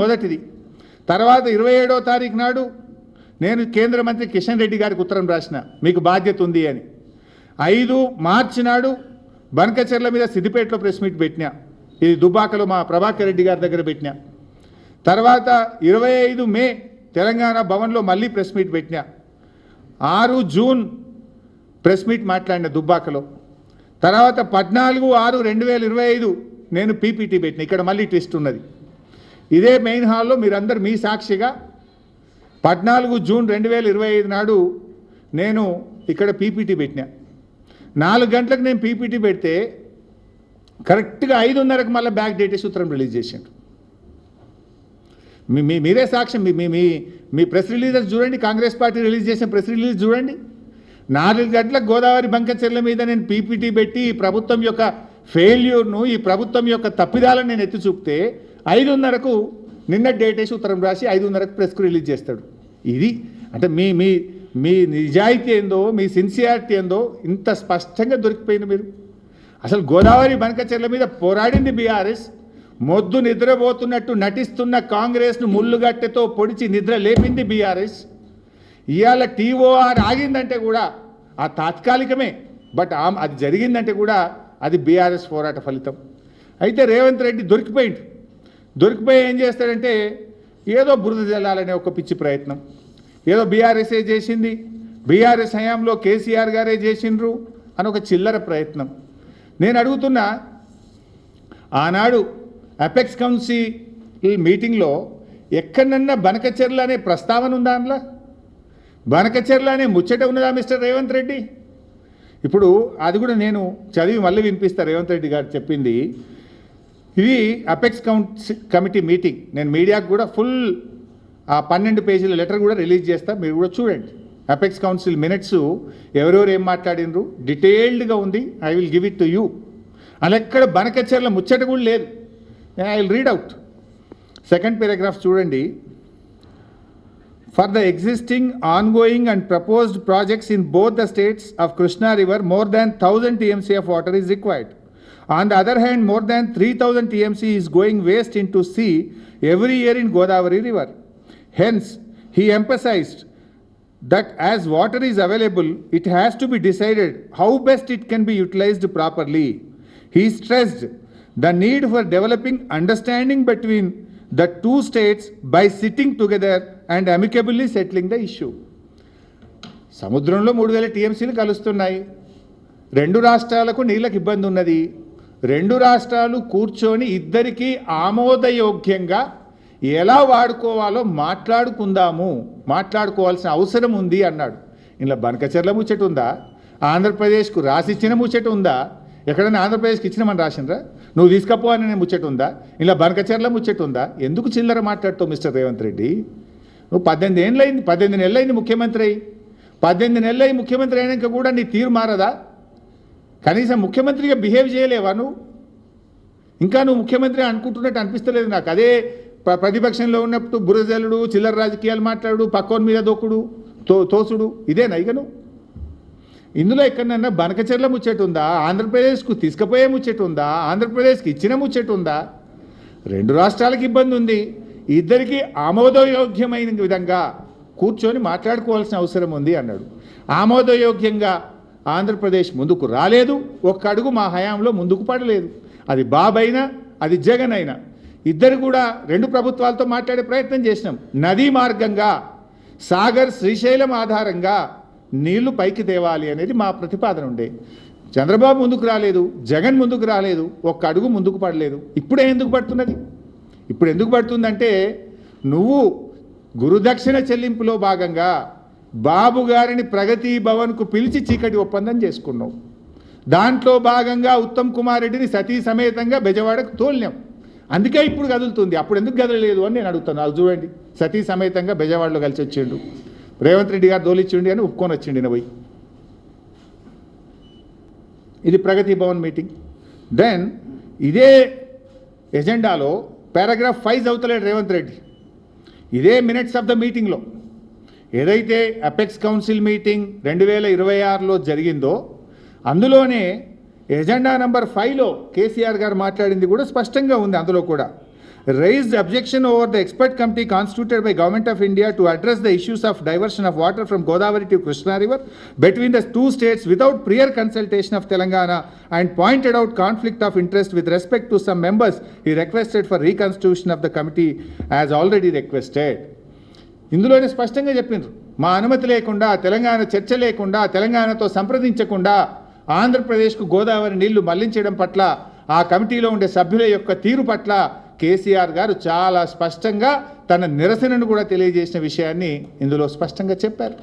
మొదటిది. తర్వాత ఇరవై ఏడో తారీఖు నాడు నేను కేంద్ర మంత్రి కిషన్ రెడ్డి గారికి ఉత్తరం రాసిన మీకు బాధ్యత ఉంది అని. ఐదు మార్చి నాడు బనకచెర్ల మీద సిద్దిపేటలో ప్రెస్ మీట్ పెట్టినా ఇది దుబ్బాకలో మా ప్రభాకర్ రెడ్డి గారి దగ్గర పెట్టినా. తర్వాత ఇరవై ఐదు మే తెలంగాణ భవన్లో మళ్ళీ ప్రెస్ మీట్ పెట్టినా. ఆరు జూన్ ప్రెస్ మీట్ మాట్లాడిన దుబ్బాకలో. తర్వాత పద్నాలుగు ఆరు రెండు వేల ఇరవై ఐదు నేను పీపీటీ పెట్టిన. ఇక్కడ మళ్ళీ ట్విస్ట్ ఉన్నది. ఇదే మెయిన్ హాల్లో మీరందరు మీ సాక్షిగా పద్నాలుగు జూన్ రెండు వేల ఇరవై ఐదు నాడు నేను ఇక్కడ పీపీటీ పెట్టినా. నాలుగు గంటలకు నేను పీపీటీ పెడితే కరెక్ట్గా ఐదున్నరకు మళ్ళీ బ్యాక్ డేటే సూత్రం రిలీజ్ చేసిండు మీ మీరే సాక్ష్యం మీ మీ మీ మీ ప్రెస్ రిలీజెస్ చూడండి కాంగ్రెస్ పార్టీ రిలీజ్ చేసిన ప్రెస్ రిలీజ్ చూడండి. నాలుగు గంటలకు గోదావరి బంకచెర్ల మీద నేను పీపీటీ పెట్టి ఈ ప్రభుత్వం యొక్క ఫెయిల్యూర్ను ఈ ప్రభుత్వం యొక్క తప్పిదాలను నేను ఎత్తి చూపితే ఐదున్నరకు నిన్న డేట్ వేసి ఉత్తరం రాసి ఐదున్నరకు ప్రెస్కు రిలీజ్ చేస్తాడు. ఇది అంటే మీ మీ మీ నిజాయితీ ఏందో మీ సిన్సియారిటీ ఏందో ఇంత స్పష్టంగా దొరికిపోయింది మీరు. అసలు గోదావరి బనకచెర్ల మీద పోరాడింది బీఆర్ఎస్. మొద్దు నిద్రపోతున్నట్టు నటిస్తున్న కాంగ్రెస్ను ముళ్ళుగట్టెతో పొడిచి నిద్ర లేపింది బీఆర్ఎస్. ఇవాళ టీఓఆర్ ఆగిందంటే కూడా ఆ తాత్కాలికమే బట్ అది జరిగిందంటే కూడా అది బీఆర్ఎస్ పోరాట ఫలితం. అయితే రేవంత్ రెడ్డి దొరికిపోయింది దొరికిపోయి ఏం చేస్తాడంటే ఏదో బురద జల్లాలనే ఒక పిచ్చి ప్రయత్నం. ఏదో బీఆర్ఎస్ఏ చేసింది బీఆర్ఎస్ హయాంలో కేసీఆర్ గారే చేసిండ్రు అని ఒక చిల్లర ప్రయత్నం. నేను అడుగుతున్నా ఆనాడు అపెక్స్ కౌన్సిల్ మీటింగ్లో ఎక్కడన్నా బనకచెర్ల అనే ప్రస్తావన ఉందా అందులో? బనకచెర్ల అనే ముచ్చట ఉన్నదా మిస్టర్ రేవంత్ రెడ్డి? ఇప్పుడు అది కూడా నేను చదివి మళ్ళీ వినిపిస్తా రేవంత్ రెడ్డి గారు చెప్పింది ఇది అపెక్స్ కౌన్స్ కమిటీ మీటింగ్. నేను మీడియాకు కూడా ఫుల్ ఆ పన్నెండు పేజీల లెటర్ కూడా రిలీజ్ చేస్తా మీరు కూడా చూడండి. అపెక్స్ కౌన్సిల్ మినిట్స్ ఎవరెవరు ఏం మాట్లాడినరు? డీటెయిల్డ్గా ఉంది I will give it to you. అలా ఎక్కడ బనకచెర్ల ముచ్చట కూడా లేదు. I will read out. Second paragraph చూడండి. For the existing ongoing and proposed projects in both the states of Krishna river more than thousand TMC of water is required. On the other hand more than three thousand TMC is going waste into sea every year in Godavari river hence he emphasised that as water is available it has to be decided how best it can be utilised properly he stressed the need for developing understanding between the two states by sitting together and amicably settling the issue సముద్రంలో మూడు వేల టీఎంసీలు కలుస్తున్నాయి. రెండు రాష్ట్రాలకు నీళ్ళకి ఇబ్బంది ఉన్నది. రెండు రాష్ట్రాలు కూర్చొని ఇద్దరికీ ఆమోదయోగ్యంగా ఎలా వాడుకోవాలో మాట్లాడుకుందాము మాట్లాడుకోవాల్సిన అవసరం ఉంది అన్నాడు. ఇలా బనకచెర్ల ముచ్చట ఉందా? ఆంధ్రప్రదేశ్కు రాసిచ్చిన ముచ్చట ఉందా? ఎక్కడైనా ఆంధ్రప్రదేశ్కి ఇచ్చినామని రాసిండ్రా? నువ్వు తీసుకపో అని ముచ్చట ఉందా? ఇలా బనకచెర్ల ముచ్చట ఉందా? ఎందుకు చిల్లర మాట్లాడుతావు మిస్టర్ రేవంత్ రెడ్డి? నువ్వు పద్దెనిమిది ఏళ్ళు అయింది పద్దెనిమిది నెలలు అయింది ముఖ్యమంత్రి అయ్యి. పద్దెనిమిది నెలలు అయ్యి ముఖ్యమంత్రి అయినాక కూడా నీ తీరు మారదా? కనీసం ముఖ్యమంత్రిగా బిహేవ్ చేయలేవా నువ్వు? ఇంకా నువ్వు ముఖ్యమంత్రి అనుకుంటున్నట్టు అనిపిస్తలేదు నాకు. అదే ప్రతిపక్షంలో ఉన్నప్పుడు బురజలుడు చిల్లర రాజకీయాలు మాట్లాడు పక్కోని మీద దొక్కుడు తో తోసుడు. ఇదేనా ఇక నువ్వు? ఇందులో ఎక్కడన్నా బనకచెర్ల ముచ్చట ఉందా? ఆంధ్రప్రదేశ్కు తీసుకుపోయే ముచ్చట ఉందా? ఆంధ్రప్రదేశ్కి ఇచ్చిన ముచ్చట ఉందా? రెండు రాష్ట్రాలకు ఇబ్బంది ఉంది. ఇద్దరికి ఆమోదయోగ్యమైన విధంగా కూర్చొని మాట్లాడుకోవాల్సిన అవసరం ఉంది అన్నాడు. ఆమోదయోగ్యంగా ఆంధ్రప్రదేశ్ ముందుకు రాలేదు ఒక్క అడుగు మా హయాంలో ముందుకు పడలేదు. అది బాబు అయినా అది జగన్ అయినా ఇద్దరు కూడా రెండు ప్రభుత్వాలతో మాట్లాడే ప్రయత్నం చేసినాం. నదీ మార్గంగా సాగర్ శ్రీశైలం ఆధారంగా నీళ్ళు పైకి తేవాలి అనేది మా ప్రతిపాదన ఉండే. చంద్రబాబు ముందుకు రాలేదు జగన్ ముందుకు రాలేదు ఒక్క అడుగు ముందుకు పడలేదు. ఇప్పుడే ఎందుకు పడుతున్నది? ఇప్పుడు ఎందుకు పడుతుందంటే నువ్వు గురుదక్షిణ చెల్లింపులో భాగంగా బాబు గారిని ప్రగతి భవన్కు పిలిచి చీకటి ఒప్పందం చేసుకున్నాం. దాంట్లో భాగంగా ఉత్తమ్ కుమార్ రెడ్డిని సతీ సమేతంగా బెజవాడకు తోలినాం. అందుకే ఇప్పుడు కదులుతుంది. అప్పుడు ఎందుకు కదలలేదు అని నేను అడుగుతాను. అది చూడండి. సతీ సమేతంగా బెజవాడలో కలిసి వచ్చిండు. రేవంత్ రెడ్డి గారు దోలిచ్చిండి అని ఒప్పుకొని వచ్చిండి ఈయన పోయి. ఇది ప్రగతి భవన్ మీటింగ్. దెన్ ఇదే ఎజెండాలో పారాగ్రాఫ్ ఫైవ్ చదువుతలేడు రేవంత్ రెడ్డి. ఇదే మినిట్స్ ఆఫ్ ద మీటింగ్లో. ఏదైతే అపెక్స్ కౌన్సిల్ మీటింగ్ రెండు వేల ఇరవై ఆరులో జరిగిందో అందులోనే ఎజెండా నంబర్ ఫైవ్లో కేసీఆర్ గారు మాట్లాడింది కూడా స్పష్టంగా ఉంది అందులో కూడా. Raise objection over the expert committee constituted by government of India to address the issues of diversion of water from Godavari to Krishna river between the two states without prior consultation of Telangana and pointed out conflict of interest with respect to some members he requested for reconstitution of the committee as already requested ఇందులోనే స్పష్టంగా చెప్పినారు మా అనుమతి లేకుండా తెలంగాణ చర్చ లేకుండా తెలంగాణతో సంప్రదించకుండా ఆంధ్రప్రదేశ్కు గోదావరి నీళ్ళు మళ్ళించడం పట్ల ఆ కమిటీలో ఉండే సభ్యుల యొక్క తీరు పట్ల కేసీఆర్ గారు చాలా స్పష్టంగా తన నిరసనను కూడా తెలియజేసిన విషయాన్ని ఇందులో స్పష్టంగా చెప్పారు.